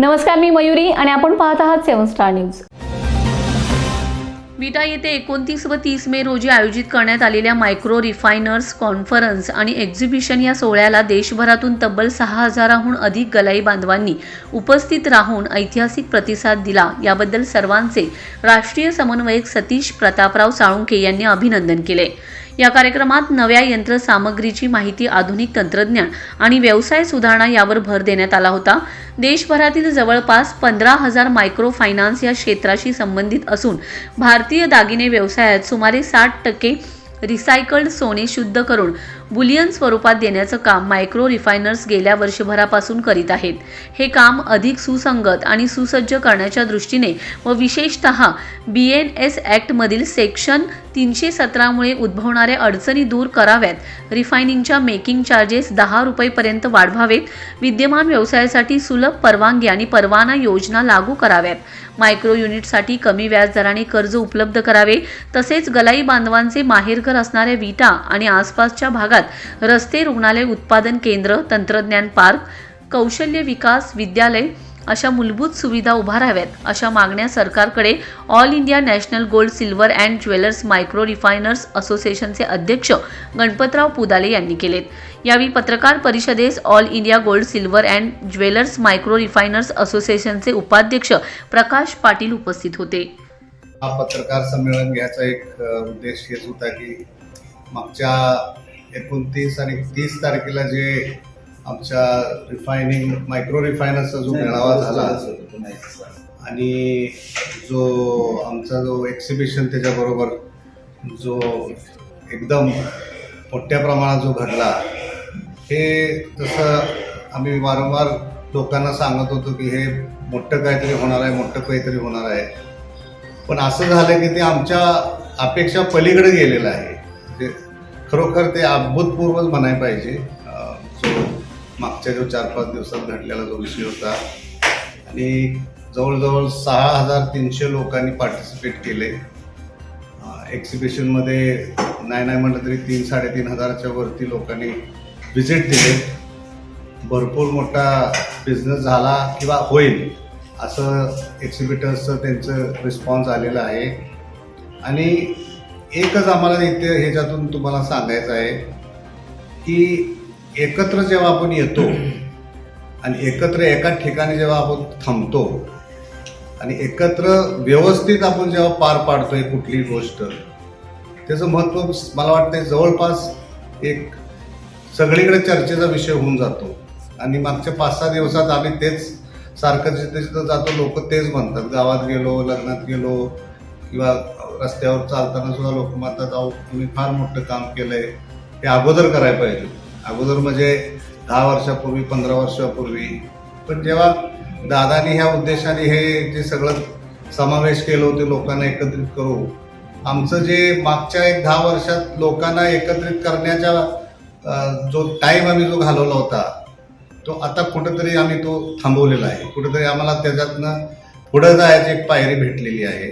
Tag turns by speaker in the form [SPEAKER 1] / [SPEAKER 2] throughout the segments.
[SPEAKER 1] नमस्कार मी मयुरी आणि आपण पाहत आहात सेवन स्टार न्यूज.
[SPEAKER 2] विटा येथे एकोणतीस व तीस मे रोजी आयोजित करण्यात आलेल्या मायक्रो रिफायनर्स कॉन्फरन्स आणि एक्झिबिशन या सोहळ्याला देशभरातून तब्बल सहा हजाराहून अधिक गलाई बांधवांनी उपस्थित राहून ऐतिहासिक प्रतिसाद दिला. याबद्दल सर्वांचे राष्ट्रीय समन्वयक सतीश प्रतापराव साळुंके यांनी अभिनंदन केले. या कार्यक्रमात नव्या यंत्रसामग्रीची माहिती आधुनिक तंत्रज्ञान आणि व्यवसाय सुधारणा यावर भर देण्यात आला होता. देशभरातील जवळपास पंधरा हजार मायक्रो फायनान्स या क्षेत्राशी संबंधित असून भारतीय दागिने व्यवसायात सुमारे साठ टक्के रिसायकल्ड सोने शुद्ध करून बुलियन स्वरूपात देण्याचं काम मायक्रो रिफायनर्स गेल्या वर्षभरापासून करीत आहेत. हे काम अधिक सुसंगत आणि सुसज्ज करण्याच्या दृष्टीने व विशेषतः बी एन एस ॲक्टमधील सेक्शन तीनशे सतरामुळे उद्भवणाऱ्या अडचणी दूर कराव्यात. रिफायनिंगच्या मेकिंग चार्जेस दहा रुपयेपर्यंत वाढवावेत. विद्यमान व्यवसायासाठी सुलभ परवानगी आणि परवाना योजना लागू कराव्यात. मायक्रो युनिटसाठी कमी व्याजदराने कर्ज उपलब्ध करावे. तसेच गलाई बांधवांचे माहेरघर असणाऱ्या विटा आणि आसपासच्या भागात रस्ते रुग्णालय उत्पादन केंद्र तंत्रज्ञान पार्क कौशल्य विकास विद्यालय अशा मूलभूत सुविधा उभाराव्यात अशा मागण्या सरकारकडे all India national gold silver and jewellers micro refiners असोसिएशनचे अध्यक्ष गणपतराव पुदाले यांनी केलेत. यावेळी पत्रकार परिषदेस all India gold silver and jewellers micro refiners असोसिएशनचे उपाध्यक्ष प्रकाश पाटील उपस्थित होते.
[SPEAKER 3] हा पत्रकार संमेलन घ्यायचा एक उद्देश हेच होता की मागच्या एकोणतीस आणि तीस तारखेला जे आमच्या रिफायनिंग मायक्रो रिफायनर्सचा जो मेळावा झाला आणि जो आमचा जो एक्झिबिशन त्याच्याबरोबर जो एकदम मोठ्या प्रमाणात जो घडला हे तसं आम्ही वारंवार लोकांना सांगत होतो की हे मोठं काहीतरी होणार आहे मोठं काहीतरी होणार आहे. पण असं झालं की ते आमच्या अपेक्षा पलीकडे गेलेलं आहे. म्हणजे खरोखर ते अभूतपूर्वच म्हणायला पाहिजे. जो मागच्या जो चार पाच दिवसात घडलेला जो विषय होता आणि जवळजवळ सहा हजार तीनशे लोकांनी पार्टिसिपेट केले. एक्झिबिशनमध्ये नाही नाही म्हटलं तरी तीन साडेतीन हजाराच्या वरती लोकांनी व्हिजिट दिले. भरपूर मोठा बिझनेस झाला किंवा होईल असं एक्झिबिटर्सचं त्यांचं रिस्पॉन्स आलेलं आहे. आणि एकच आम्हाला इथे ह्याच्यातून तुम्हाला सांगायचं आहे की एकत्र जेव्हा आपण येतो आणि एकत्र एका ठिकाणी जेव्हा आपण थांबतो आणि एकत्र व्यवस्थित आपण जेव्हा पार पाडतोय कुठलीही गोष्ट त्याचं महत्त्व मला वाटतं जवळपास एक सगळीकडे चर्चेचा विषय होऊन जातो. आणि मागच्या पाच सहा दिवसात आम्ही तेच सारखं जिथे जिथं जातो लोक तेच म्हणतात. गावात गेलो लग्नात गेलो किंवा रस्त्यावर चालताना सुद्धा लोक म्हणतात अहो तुम्ही फार मोठं काम केलंय. हे अगोदर करायला पाहिजे. अगोदर म्हणजे दहा वर्षापूर्वी पंधरा वर्षापूर्वी. पण जेव्हा दादानी ह्या उद्देशाने हे जे सगळं समावेश केलं होते लोकांना एकत्रित करू आमचं जे मागच्या एक दहा वर्षात लोकांना एकत्रित करण्याचा जो टाईम आम्ही जो घालवला होता तो आता कुठंतरी आम्ही तो थांबवलेला आहे. कुठंतरी आम्हाला त्याच्यातनं पुढं जायची एक पायरी भेटलेली आहे.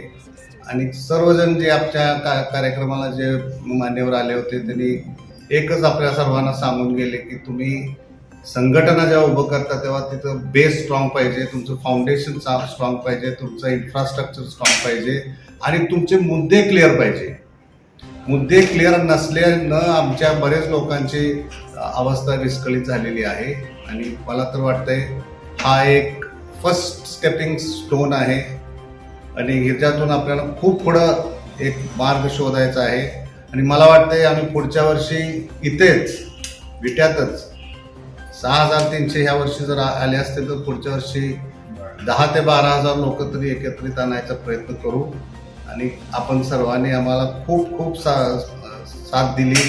[SPEAKER 3] आणि सर्वजण जे आमच्या का कार्यक्रमाला जे मान्यवर आले होते त्यांनी एकच आपल्या सर्वांना सांगून गेले की तुम्ही संघटना जेव्हा उभं करता तेव्हा तिथं बेस स्ट्रॉंग पाहिजे तुमचं फाउंडेशन स्ट्रॉंग पाहिजे तुमचं इन्फ्रास्ट्रक्चर स्ट्रॉंग पाहिजे आणि तुमचे मुद्दे क्लिअर पाहिजे. मुद्दे क्लिअर नसल्यानं आमच्या बरेच लोकांची अवस्था विस्कळीत झालेली आहे. आणि मला तर वाटतंय हा एक फर्स्ट स्टेपिंग स्टोन आहे. आणि ह्याच्यातून आपल्याला खूप पुढं एक मार्ग शोधायचा आहे. आणि मला वाटतंय आम्ही पुढच्या वर्षी इथेच विट्यातच सहा हजार तीनशे ह्या वर्षी जर आ- आले असते तर पुढच्या वर्षी दहा ते बारा हजार लोक तरी एकत्रित आणायचा प्रयत्न करू. आणि आपण सर्वांनी आम्हाला खूप खूप सा साथ दिली.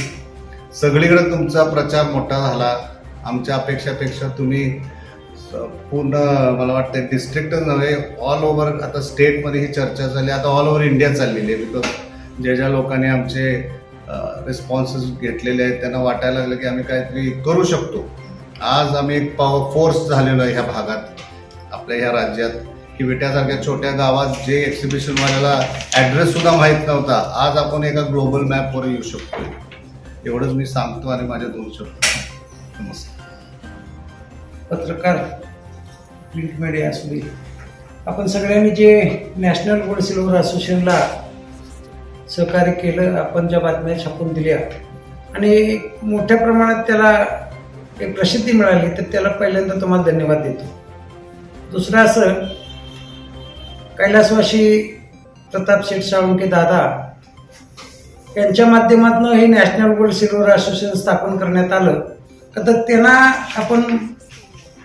[SPEAKER 3] सगळीकडे तुमचा प्रचार मोठा झाला. आमच्या अपेक्षापेक्षा तुम्ही पूर्ण मला वाटतं डिस्ट्रिक्टच नव्हे ऑल ओव्हर आता स्टेटमध्ये ही चर्चा झाली आता ऑल ओव्हर इंडिया चाललेली आहे. बिकॉज ज्या ज्या लोकांनी आमचे रिस्पॉन्सेस घेतलेले आहेत त्यांना वाटायला लागलं की आम्ही काहीतरी करू शकतो. आज आम्ही एक पॉवर फोर्स झालेलो आहे ह्या भागात आपल्या ह्या राज्यात. की विट्यासारख्या छोट्या गावात जे एक्झिबिशनवाल्याला ॲड्रेससुद्धा माहीत नव्हता आज आपण एका ग्लोबल मॅपवर येऊ शकतो एवढंच मी सांगतो आणि माझ्या दोन शब्द. नमस्कार.
[SPEAKER 4] पत्रकार प्रिंट मीडिया असू दे आपण सगळ्यांनी जे नॅशनल गोल्ड सिल्वर असोसिएशनला सहकार्य केलं आपण ज्या बातम्या छापून दिल्या. आणि मोठ्या प्रमाणात त्याला एक प्रसिद्धी मिळाली तर त्याला पहिल्यांदा तुम्हाला धन्यवाद देतो. दुसरं असं कैलासवासी प्रताप शेठ साळुंके दादा यांच्या माध्यमातून हे नॅशनल गोल्ड सिल्वर असोसिएशन स्थापन करण्यात आलं. तर त्यांना आपण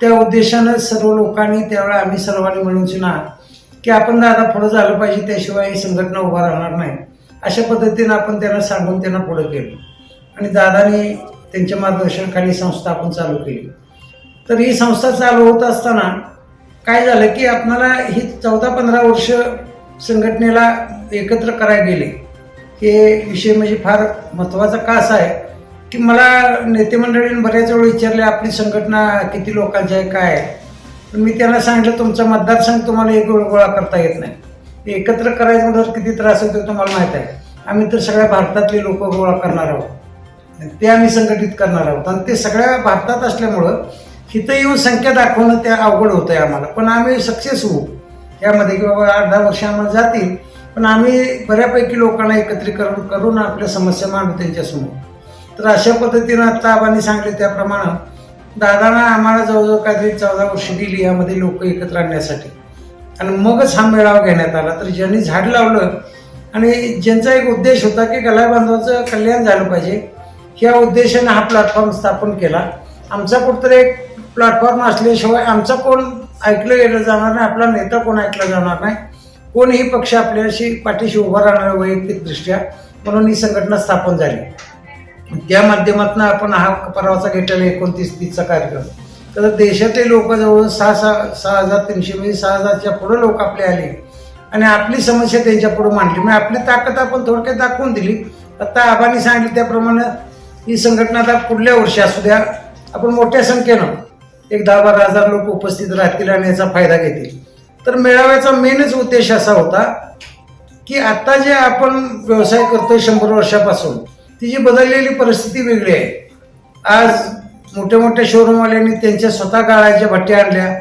[SPEAKER 4] त्या उद्देशानं सर्व लोकांनी त्यावेळेला आम्ही सर्वांनी मिळून सुना की आपण दादा पुढं झालं पाहिजे त्याशिवाय ही संघटना उभा राहणार नाही. अशा पद्धतीनं आपण त्यांना सांगून त्यांना पुढं केलं. आणि दादाने त्यांच्या मार्गदर्शनाखाली संस्था आपण चालू केली. तर ही संस्था चालू होत असताना काय झालं की आपणाला ही चौदा पंधरा वर्ष संघटनेला एकत्र करायला गेले. हे विषय म्हणजे फार महत्त्वाचा का असा आहे की मला नेतेमंडळीने बऱ्याच वेळ विचारले आपली संघटना किती लोकांची आहे? काय आहे? मी त्यांना सांगितलं तुमचा मतदारसंघ तुम्हाला एक वेळ गोळा करता येत नाही. एकत्र करायचं म्हणजे किती त्रास होतो तुम्हाला माहीत आहे. आम्ही तर सगळ्या भारतातले लोक गोळा करणार आहोत. ते आम्ही संघटित करणार आहोत. आणि ते सगळ्या भारतात असल्यामुळं इथं येऊन संख्या दाखवणं त्या अवघड होतं आहे आम्हाला. पण आम्ही सक्सेस होऊ. यामध्ये की बाबा आठ दहा वर्ष आम्हाला जातील पण आम्ही बऱ्यापैकी लोकांना एकत्रीकरण करून आपल्या समस्या मांडू त्यांच्यासमोर. तर अशा पद्धतीनं आता आबांनी सांगितले त्याप्रमाणे दादांना आम्हाला जवळजवळ काहीतरी चौदा वर्ष दिली यामध्ये लोक एकत्र आणण्यासाठी. आणि मगच हा मेळावा घेण्यात आला. तर ज्यांनी झाड लावलं आणि ज्यांचा एक उद्देश होता की गलाय बांधवाचं कल्याण झालं पाहिजे या उद्देशाने हा प्लॅटफॉर्म स्थापन केला. आमचा कुठतरी एक प्लॅटफॉर्म असल्याशिवाय आमचा कोण ऐकलं गेलं जाणार नाही आपला नेता कोण ऐकला जाणार नाही. कोणीही पक्ष आपल्याशी पाठीशी उभा राहणार वैयक्तिकदृष्ट्या म्हणून ही संघटना स्थापन झाली. त्या माध्यमातून आपण हा परवाचा घेतलेला एकोणतीस तीसचा कार्यक्रम. तर देशातले लोक जवळ सहा सहा सहा हजार तीनशे म्हणजे सहा हजारच्या पुढं लोक आपले आले. आणि आपली समस्या त्यांच्या पुढे मांडली. म्हणजे आपली ताकद आपण थोडक्यात दाखवून दिली. आता आबांनी सांगितलं त्याप्रमाणे ही संघटना आता पुढल्या वर्षी असू द्या. आपण मोठ्या संख्येनं एक दहा बारा हजार लोक उपस्थित राहतील आणि याचा फायदा घेतील. तर मेळाव्याचा मेनच उद्देश असा होता की आता जे आपण व्यवसाय करतोय शंभर वर्षापासून ती जी बदललेली परिस्थिती वेगळी आहे. आज मोठ्या मोठ्या शोरूमवाल्यांनी त्यांच्या स्वतः गाळाच्या भट्ट्या आणल्या.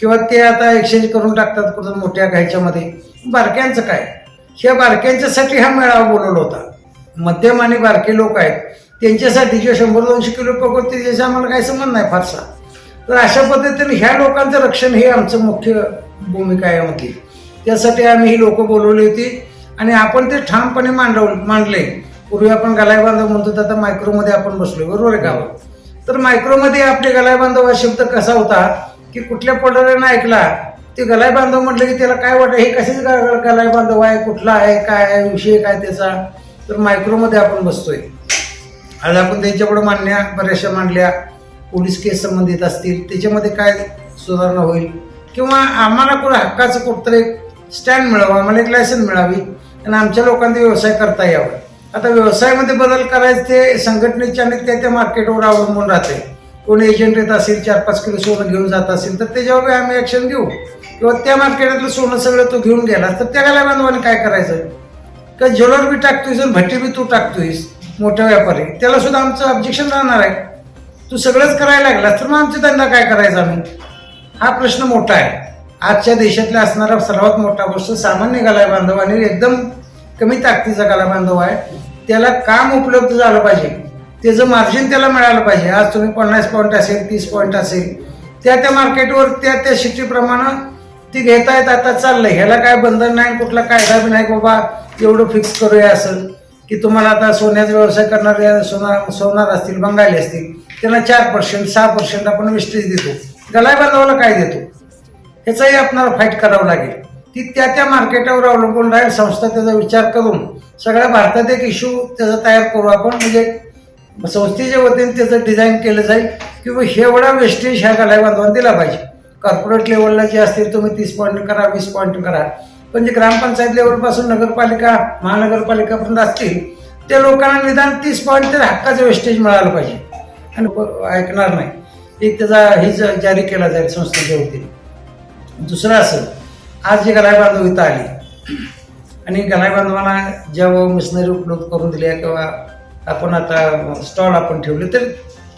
[SPEAKER 4] किंवा ते आता एक्सचेंज करून टाकतात कुठं मोठ्या घ्यायच्यामध्ये. बारक्यांचं काय? ह्या बारक्यांच्यासाठी हा मेळावा बोलवला होता. मध्यम आणि बारके लोक आहेत. त्यांच्यासाठी जे शंभर दोनशे किलो पकडते त्याचा आम्हाला काही संबंध नाही फारसा. तर अशा पद्धतीने ह्या लोकांचं रक्षण हे आमचं मुख्य भूमिका आहे यामध्ये त्यासाठी आम्ही ही लोकं बोलवली होती. आणि आपण ते ठामपणे मांडव मांडले. पूर्वी आपण गलाय बांधव म्हणतो तर आता मायक्रोमध्ये आपण बसलो बरोबर आहे का? तर मायक्रोमध्ये आपले गलाय बांधव हा शब्द कसा होता की कुठल्या पडऱ्यानं ऐकला ते गलाय बांधव म्हटलं की त्याला काय वाटतं हे कसेच ग- गलाय बांधव आहे कुठला आहे काय आहे विषय काय त्याचा? तर मायक्रोमध्ये आपण बसतोय. आज आपण त्यांच्याकडे मांडण्या बऱ्याचशा मांडल्या पोलीस केस संबंधित असतील त्याच्यामध्ये काय सुधारणा होईल? किंवा आम्हाला कुठं हक्काचं कुठतरी स्टँड मिळावं आम्हाला एक लायसन मिळावी आणि आमच्या लोकांनी व्यवसाय करता यावा. आता व्यवसायामध्ये बदल करायचे ते संघटनेच्या आणि त्या त्या मार्केटवर अवलंबून राहते. कोणी एजंट येत असेल चार पाच किलो सोनं घेऊन जात असेल तर त्याच्यावर आम्ही ॲक्शन घेऊ. किंवा त्या मार्केटातलं सोनं सगळं तो घेऊन गेला तर त्या गाला बांधवाने काय करायचं? का ज्वेलर बी टाकतोयस आणि भट्टी बी तू टाकतोयस मोठा व्यापारी त्याला सुद्धा आमचं ऑब्जेक्शन राहणार आहे. तू सगळंच करायला लागला तर मग आमचा धंदा काय करायचा आम्ही? हा प्रश्न मोठा आहे. आजच्या देशातला असणारा सर्वात मोठा प्रश्न सामान्य गाला बांधव आणि एकदम कमी ताकदीचा गाला आहे. त्याला काम उपलब्ध झालं पाहिजे. त्याचं मार्जिन त्याला मिळालं पाहिजे. आज तुम्ही पन्नास पॉईंट असेल तीस पॉईंट असेल त्या त्या मार्केटवर त्या त्या सिटीप्रमाणे ती घेतायत आता चाललंय. ह्याला काय बंधन नाही कुठला कायदा बी नाही बाबा एवढं फिक्स करूया असं की तुम्हाला आता सोन्याचा व्यवसाय करणारे सोना सोनार असतील बंगाली असतील त्यांना चार पर्सेंट सहा पर्सेंट आपण वेस्टेज देतो. गलाय बांधवाला काय देतो? ह्याचाही आपणाला फाईट करावं लागेल. ती त्या त्या मार्केटावर अवलंबून राहील संस्था त्याचा विचार करून. सगळ्या भारतात एक इश्यू त्याचा तयार करू आपण. म्हणजे संस्थेच्या वतीने त्याचं डिझाईन केलं जाईल किंवा एवढा वेस्टेज ह्या गलाय बांधवांना दिला पाहिजे. कॉर्पोरेट लेवलला जे असतील तुम्ही तीस पॉईंट करा वीस पॉईंट करा. पण जे ग्रामपंचायत लेवलपासून नगरपालिका महानगरपालिकापर्यंत असतील त्या लोकांना निदान तीस पॉईंट तर हक्काचं वेस्टेज मिळालं पाहिजे. आणि प- ऐकणार नाही. एक त्याचा हे जारी केला जाईल संस्थेच्या वतीने. दुसरं असं आज जे गलाय बांधव इथं आली. आणि गलाय बांधवांना जेव्हा मिशनरी उपलब्ध करून दिल्या किंवा आपण आता स्टॉल आपण ठेवले तर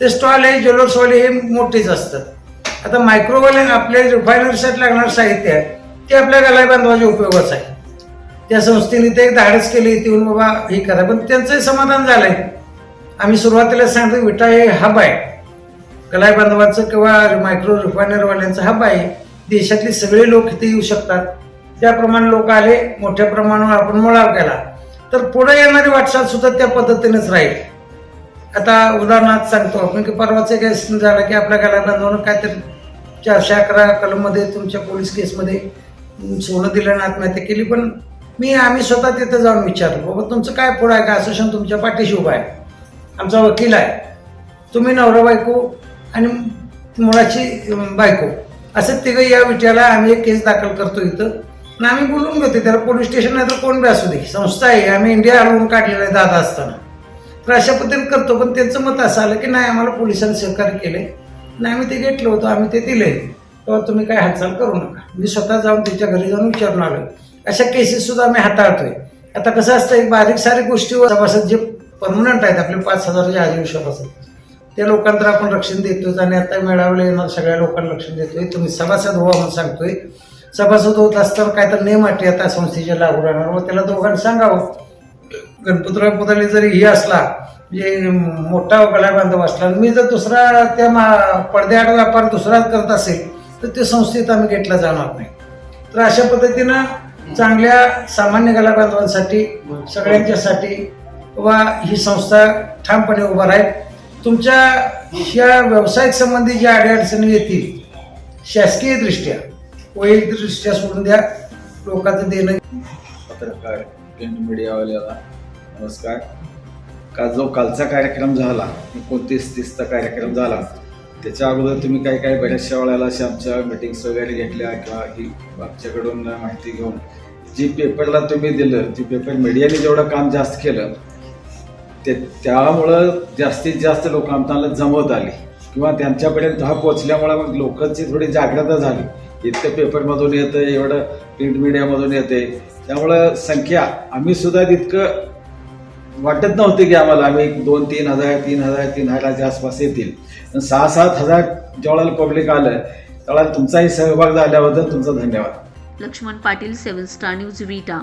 [SPEAKER 4] ते स्टॉल हे ज्वेलर्सवाले हे मोठेच असतात. आता मायक्रोवाले आपल्या रिफायनरीसाठी लागणार साहित्य आहे ते आपल्या गलाई बांधवाच्या उपयोगाचं आहे. त्या संस्थेने ते एक धाडस केली येऊन बाबा हे करा. पण त्यांचंही समाधान झालंय. आम्ही सुरुवातीला सांगतो विटा हे हब आहे. गलाय बांधवाचं किंवा मायक्रो रिफायनरवाल्यांचं हब आहे. देशातले सगळे लोक इथे येऊ शकतात. त्याप्रमाणे लोक आले मोठ्या प्रमाणावर आपण मुळाव केला. तर पुढे येणारी वाटचाल सुद्धा त्या पद्धतीनेच राहील. आता उदाहरणार्थ सांगतो आपण की परवाचं केस झालं की आपल्या गाला बांधवानं काहीतरी चारशे अकरा कलममध्ये तुमच्या पोलीस केसमध्ये सोनं दिल्यानं आत्महत्या केली. पण मी आम्ही स्वतः तिथं जाऊन विचारलो बाबा तुमचं काय पुढं आहे? का असोसिएशन तुमच्या पाठीशी उभा आहे? आमचा वकील आहे. तुम्ही नवरा बायको आणि मुलाची बायको. असं तिघं या विषयाला आम्ही एक केस दाखल करतो इथं. आणि आम्ही बोलून घेतो त्याला पोलीस स्टेशन नाही तर कोण बी असू दे. संस्था आहे. आम्ही इंडिया हलवून काढलेलं आहे दादा असताना. तर अशा पद्धतीने करतो पण त्यांचं मत असं आलं की नाही आम्हाला पोलिसांनी सहकार्य केले आणि आम्ही ते घेतलं होतं आम्ही ते दिले तेव्हा तुम्ही काय हालचाल करू नका. मी स्वतः जाऊन त्याच्या घरी जाऊन विचारून आलो अशा केसेस सुद्धा आम्ही हाताळतोय. आता कसं असतं एक बारीक सारीक गोष्टीवर सभासद जे परमनंट आहेत आपले पाच हजाराच्या आजी सभासद त्या लोकांतर आपण रक्षण देतोच आणि आता मेळावले येणार सगळ्या लोकांना रक्षण देतोय. तुम्ही सभासद व्हा म्हणून सांगतोय. सभासद होत असताना काय तर नेम अटी आता संस्थेच्या लागू राहणार. मग त्याला दोघांना सांगावं. गणपतराव पुतळे जरी ही असला म्हणजे मोठा गळा बांधव असला मी जर दुसरा त्या मा पडद्याआड व्यापार दुसराच करत असेल तर ते संस्थेत आम्ही घेतला जाणार नाही. तर अशा पद्धतीनं चांगल्या सामान्य कला बांधवांसाठी सगळ्यांच्यासाठी वा ही संस्था ठामपणे उभा राहील. तुमच्या ह्या व्यावसायिक संबंधी ज्या अडीअडचणी येतील शासकीय दृष्ट्या वैयक्तिक दृष्ट्या सोडून द्या लोकांचं देणं
[SPEAKER 5] पत्रकार प्रिंट मीडियावाल्याला नमस्कार. का जो कालचा कार्यक्रम झाला एकोणतीस तीसचा कार्यक्रम झाला त्याच्या अगोदर तुम्ही काही काही बऱ्याचशा वेळेला अशा आमच्या मिटिंग्स वगैरे घेतल्या किंवा ही आमच्याकडून माहिती घेऊन जी पेपरला तुम्ही दिलं जी पेपर मीडियाने जेवढं काम जास्त केलं ते त्यामुळं जास्तीत जास्त लोक आमच्याला जमवत आली. किंवा त्यांच्यापर्यंत हा पोचल्यामुळे मग लोकांची थोडी जागृता झाली. इतकं पेपरमधून येतं एवढं प्रिंट मीडियामधून येते त्यामुळं संख्या आम्ही सुद्धा तितकं वाटत नव्हते की आम्हाला आम्ही दोन तीन हजार तीन हजार तीन हजाराच्या आसपास येतील. पण सहा सात हजार जेवढा पब्लिक आलं त्यावेळेला तुमचाही सहभाग झाल्याबद्दल तुमचा धन्यवाद.
[SPEAKER 2] Laxman Patil seven star news Vita.